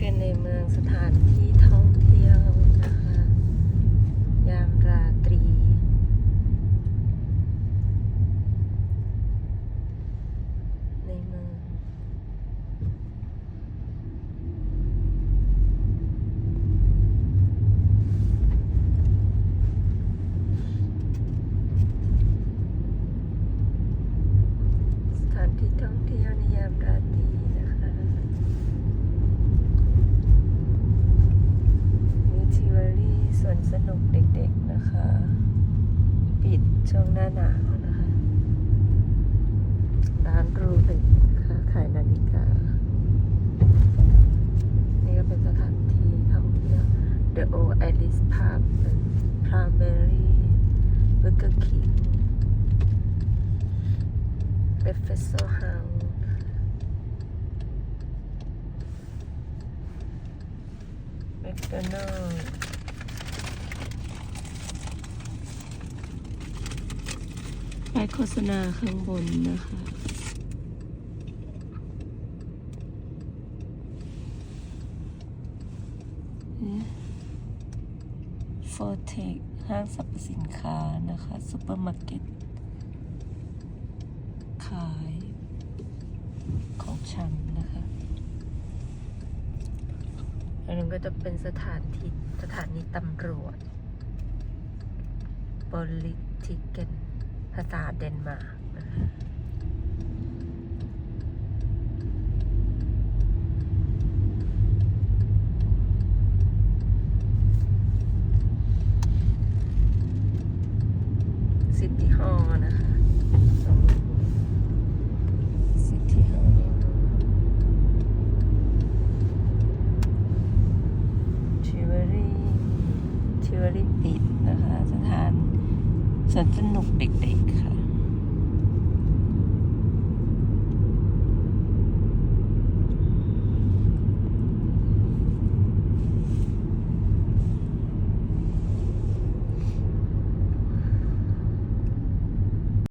คือในเมืองสถานที่ท่องเที่ยว ช่วงหน้าหนาวนะคะ ร้านรูเล็นะคะขายนาฬิกา นี่ก็เป็นสถานที่ท่องเที่ยว The Old Alice Park Primary Burger King เบฟเฟสโซเฮาส์แมคโดนัลล์ ป้ายโฆษณาข้างบนนะคะ โฟเทคห้างสรรพสินค้านะคะซูเปอร์มาร์เก็ต ขายของชำนะคะอันนั้นก็จะเป็นสถานที่สถานีตำรวจ b o l i t i k e n ภาษาเดนมาร์กซิตี้ฮอลนะคะซิตี้ฮอลทิวารีทิวารีปิดนะคะ สวนสนุกเด็กๆค่ะ